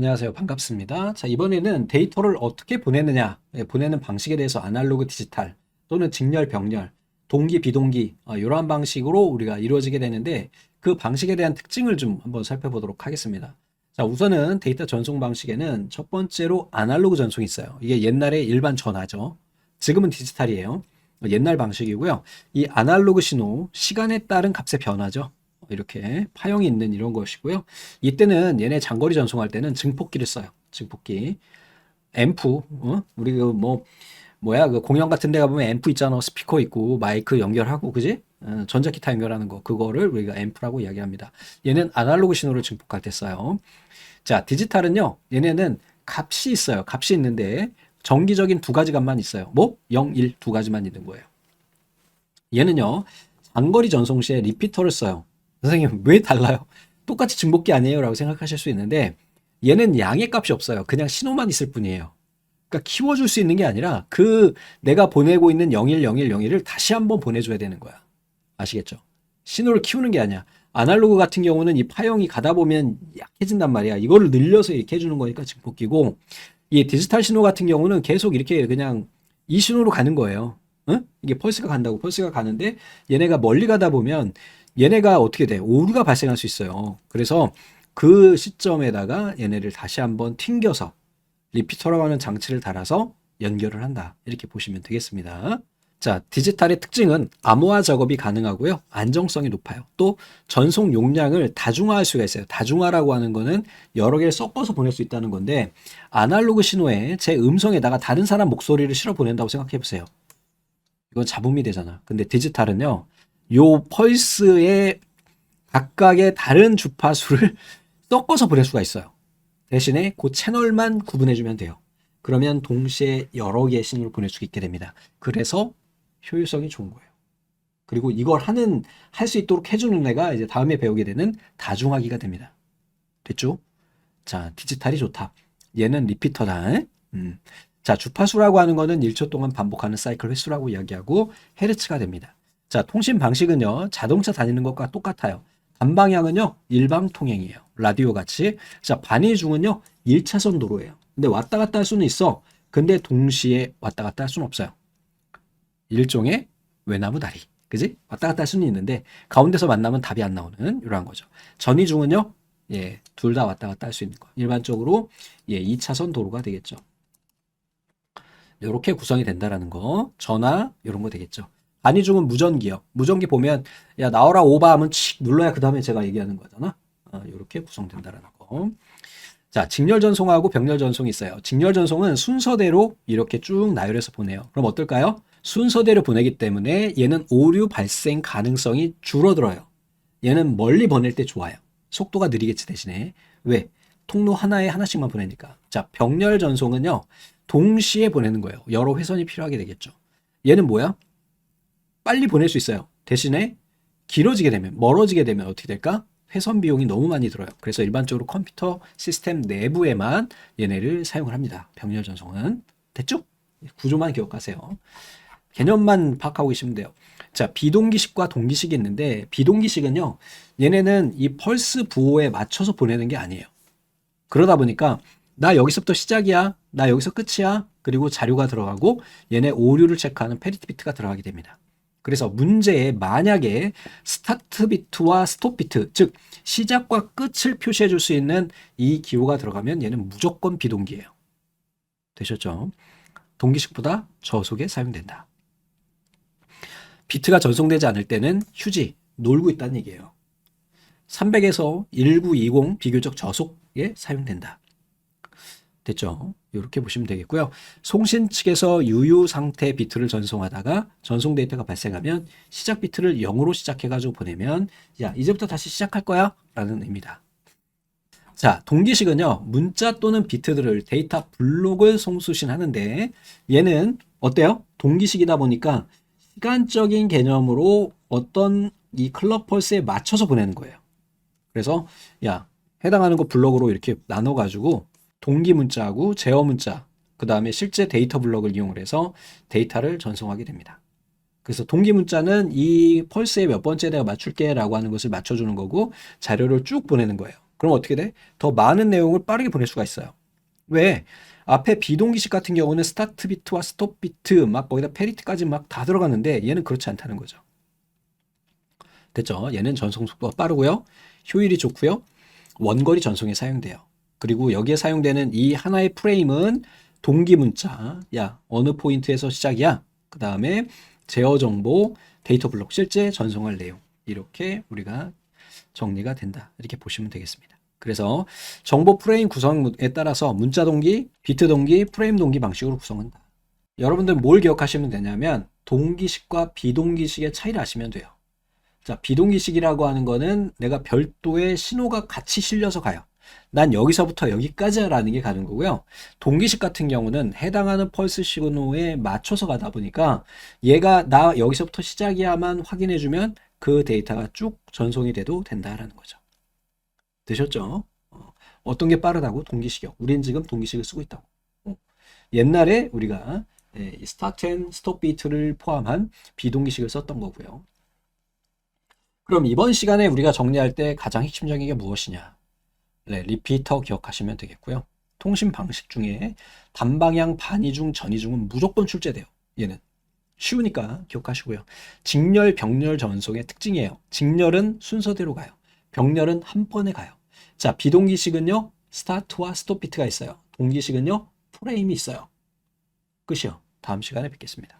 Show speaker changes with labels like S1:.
S1: 안녕하세요. 반갑습니다. 자, 이번에는 데이터를 어떻게 보내느냐, 예, 보내는 방식에 대해서 아날로그 디지털 또는 직렬 병렬, 동기 비동기 어, 이러한 방식으로 우리가 이루어지게 되는데 그 방식에 대한 특징을 좀 한번 살펴보도록 하겠습니다. 자, 우선은 데이터 전송 방식에는 첫 번째로 아날로그 전송이 있어요. 이게 옛날에 일반 전화죠. 지금은 디지털이에요. 옛날 방식이고요. 이 아날로그 신호, 시간에 따른 값의 변화죠. 이렇게 파형이 있는 이런 것이고요. 이때는 얘네 장거리 전송할 때는 증폭기를 써요. 증폭기. 앰프, 어? 우리 그 뭐, 뭐야, 그 공연 같은 데 가보면 앰프 있잖아. 스피커 있고, 마이크 연결하고, 그지? 어, 전자기타 연결하는 거. 그거를 우리가 앰프라고 이야기합니다. 얘는 아날로그 신호를 증폭할 때 써요. 자, 디지털은요, 얘네는 값이 있어요. 값이 있는데, 정기적인 두 가지 값만 있어요. 뭐? 0, 1, 두 가지만 있는 거예요. 얘는요, 장거리 전송 시에 리피터를 써요. 선생님, 왜 달라요? 똑같이 증폭기 아니에요? 라고 생각하실 수 있는데, 얘는 양의 값이 없어요. 그냥 신호만 있을 뿐이에요. 그러니까 키워줄 수 있는 게 아니라, 그 내가 보내고 있는 01, 01, 01을 다시 한번 보내줘야 되는 거야. 아시겠죠? 신호를 키우는 게 아니야. 아날로그 같은 경우는 이 파형이 가다 보면 약해진단 말이야. 이거를 늘려서 이렇게 해주는 거니까 증폭기고, 이 디지털 신호 같은 경우는 계속 이렇게 그냥 이 신호로 가는 거예요. 응? 이게 펄스가 간다고 펄스가 가는데 얘네가 멀리 가다 보면 얘네가 어떻게 돼? 오류가 발생할 수 있어요. 그래서 그 시점에다가 얘네를 다시 한번 튕겨서 리피터라고 하는 장치를 달아서 연결을 한다. 이렇게 보시면 되겠습니다. 자, 디지털의 특징은 암호화 작업이 가능하고요. 안정성이 높아요. 또 전송 용량을 다중화할 수가 있어요. 다중화라고 하는 거는 여러 개를 섞어서 보낼 수 있다는 건데 아날로그 신호에 제 음성에다가 다른 사람 목소리를 실어 보낸다고 생각해 보세요. 이건 잡음이 되잖아. 근데 디지털은요. 요 펄스의 각각의 다른 주파수를 섞어서 보낼 수가 있어요. 대신에 그 채널만 구분해주면 돼요. 그러면 동시에 여러 개의 신호를 보낼 수 있게 됩니다. 그래서 효율성이 좋은 거예요. 그리고 이걸 하는, 할 수 있도록 해주는 애가 이제 다음에 배우게 되는 다중화기가 됩니다. 됐죠? 자, 디지털이 좋다. 얘는 리피터다. 음. 자, 주파수라고 하는 거는 1초 동안 반복하는 사이클 횟수라고 이야기하고 헤르츠가 됩니다. 자, 통신 방식은요, 자동차 다니는 것과 똑같아요. 반방향은요, 일방 통행이에요. 라디오 같이. 자, 반이중은요, 1차선 도로예요. 근데 왔다 갔다 할 수는 있어. 근데 동시에 왔다 갔다 할 수는 없어요. 일종의 외나무 다리. 그지? 왔다 갔다 할 수는 있는데, 가운데서 만나면 답이 안 나오는, 이러한 거죠. 전이중은요, 예, 둘 다 왔다 갔다 할 수 있는 거. 일반적으로, 예, 2차선 도로가 되겠죠. 이렇게 구성이 된다라는 거. 전화, 이런 거 되겠죠. 안희중은 무전기요. 무전기 보면 야 나와라 오바 하면 칙 눌러야 그 다음에 제가 얘기하는 거잖아. 어, 이렇게 구성된다라는 거. 자, 직렬 전송하고 병렬 전송이 있어요. 직렬 전송은 순서대로 이렇게 쭉 나열해서 보내요. 그럼 어떨까요? 순서대로 보내기 때문에 얘는 오류 발생 가능성이 줄어들어요. 얘는 멀리 보낼 때 좋아요. 속도가 느리겠지 대신에. 왜? 통로 하나에 하나씩만 보내니까. 자, 병렬 전송은요. 동시에 보내는 거예요. 여러 회선이 필요하게 되겠죠. 얘는 뭐야? 빨리 보낼 수 있어요. 대신에 길어지게 되면, 멀어지게 되면 어떻게 될까? 회선 비용이 너무 많이 들어요. 그래서 일반적으로 컴퓨터 시스템 내부에만 얘네를 사용을 합니다. 병렬 전송은. 됐죠? 구조만 기억하세요. 개념만 파악하고 계시면 돼요. 자, 비동기식과 동기식이 있는데, 비동기식은요, 얘네는 이 펄스 부호에 맞춰서 보내는 게 아니에요. 그러다 보니까, 나 여기서부터 시작이야. 나 여기서 끝이야. 그리고 자료가 들어가고, 얘네 오류를 체크하는 페리티 비트가 들어가게 됩니다. 그래서 문제에 만약에 스타트 비트와 스톱 비트, 즉 시작과 끝을 표시해 줄 수 있는 이 기호가 들어가면 얘는 무조건 비동기예요. 되셨죠? 동기식보다 저속에 사용된다. 비트가 전송되지 않을 때는 휴지, 놀고 있다는 얘기예요. 300에서 1920 비교적 저속에 사용된다. 됐죠? 이렇게 보시면 되겠고요. 송신 측에서 유효 상태 비트를 전송하다가 전송 데이터가 발생하면 시작 비트를 0으로 시작해가지고 보내면 야 이제부터 다시 시작할 거야 라는 의미다. 자 동기식은요 문자 또는 비트들을 데이터 블록을 송수신하는데 얘는 어때요? 동기식이다 보니까 시간적인 개념으로 어떤 이 클럽 펄스에 맞춰서 보내는 거예요. 그래서 야 해당하는 거 블록으로 이렇게 나눠 가지고 동기 문자하고 제어 문자, 그 다음에 실제 데이터 블럭을 이용을 해서 데이터를 전송하게 됩니다. 그래서 동기 문자는 이 펄스에 몇 번째 내가 맞출게 라고 하는 것을 맞춰주는 거고 자료를 쭉 보내는 거예요. 그럼 어떻게 돼? 더 많은 내용을 빠르게 보낼 수가 있어요. 왜? 앞에 비동기식 같은 경우는 스타트 비트와 스톱 비트 막 거기다 페리트까지 막 다 들어갔는데 얘는 그렇지 않다는 거죠. 됐죠? 얘는 전송 속도가 빠르고요. 효율이 좋고요. 원거리 전송에 사용돼요. 그리고 여기에 사용되는 이 하나의 프레임은 동기 문자, 야, 어느 포인트에서 시작이야? 그 다음에 제어 정보, 데이터 블록, 실제 전송할 내용. 이렇게 우리가 정리가 된다. 이렇게 보시면 되겠습니다. 그래서 정보 프레임 구성에 따라서 문자 동기, 비트 동기, 프레임 동기 방식으로 구성한다. 여러분들 뭘 기억하시면 되냐면 동기식과 비동기식의 차이를 아시면 돼요. 자, 비동기식이라고 하는 거는 내가 별도의 신호가 같이 실려서 가요. 난 여기서부터 여기까지라는 게 가는 거고요. 동기식 같은 경우는 해당하는 펄스 시그널에 맞춰서 가다 보니까 얘가 나 여기서부터 시작이야만 확인해 주면 그 데이터가 쭉 전송이 돼도 된다라는 거죠. 되셨죠? 어, 어떤 게 빠르다고? 동기식이요. 우린 지금 동기식을 쓰고 있다고. 어. 옛날에 우리가 예, 이 스타트 앤 스톱 비트를 포함한 비동기식을 썼던 거고요. 그럼 이번 시간에 우리가 정리할 때 가장 핵심적인 게 무엇이냐? 네, 리피터 기억하시면 되겠고요. 통신 방식 중에 단방향, 반이중, 전이중은 무조건 출제돼요. 얘는. 쉬우니까 기억하시고요. 직렬, 병렬 전송의 특징이에요. 직렬은 순서대로 가요. 병렬은 한 번에 가요. 자, 비동기식은요, 스타트와 스톱 비트가 있어요. 동기식은요, 프레임이 있어요. 끝이요. 다음 시간에 뵙겠습니다.